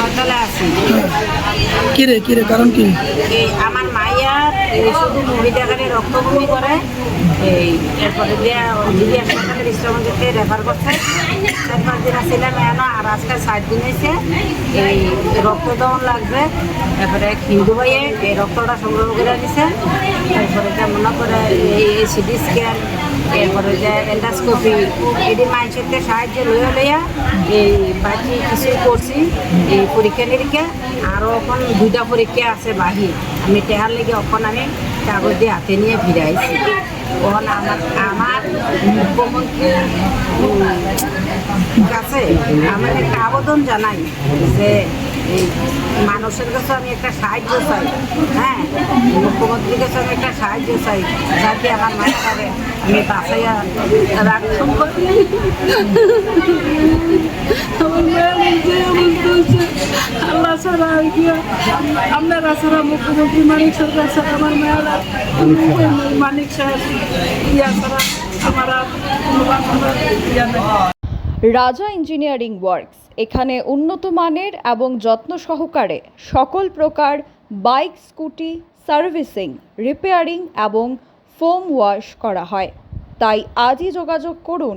হাসপাতালে আছি। কিরে কিরে কারণ কি? আমার মাইয়া শুধু মুভি দেখালে রক্তভূমি করে। এই এরপরে দিয়ে দিদি হাসপাতালে রেফার করছে। চার পাঁচ দিন আসছিলাম আর আজকে ষাট দিন এসে এই রক্তদান লাগবে। এরপরে এক হিন্দু ভাইয়ে এই রক্তটা সংগ্রহ করে দিছে তারপরে মনে করে এই সিটি স্ক্যান এরপরে যে এন্ডাস্কোপি এটি মানুষের সাহায্য লইয়া লইয়া এই বাকি কিছু করছি, এই পরীক্ষা নিরীক্ষা আরও এখন দুইটা পরীক্ষা আছে বাহির। আমি টেহার লেগে এখন আমি কাগজ দিয়ে হাতে নিয়ে ফিরাইছি তখন আমার আমার মুখ্যমন্ত্রী উম, কাছে আমি একটা আবেদন জানাই যে মানুষের কাছে আমি একটা সাহায্য চাই। হ্যাঁ? মুখ্যমন্ত্রীর কাছে আমি একটা সাহায্য চাই যাতে আমার মায়ের আমি বাসাইয়া রাখতে। রাজা ইঞ্জিনিয়ারিং ওয়ার্কস, এখানে উন্নত মানের এবং যত্ন সহকারে সকল প্রকার বাইক, স্কুটি, সার্ভিসিং, রিপেয়ারিং এবং ফোম ওয়াশ করা হয়। তাই আজই যোগাযোগ করুন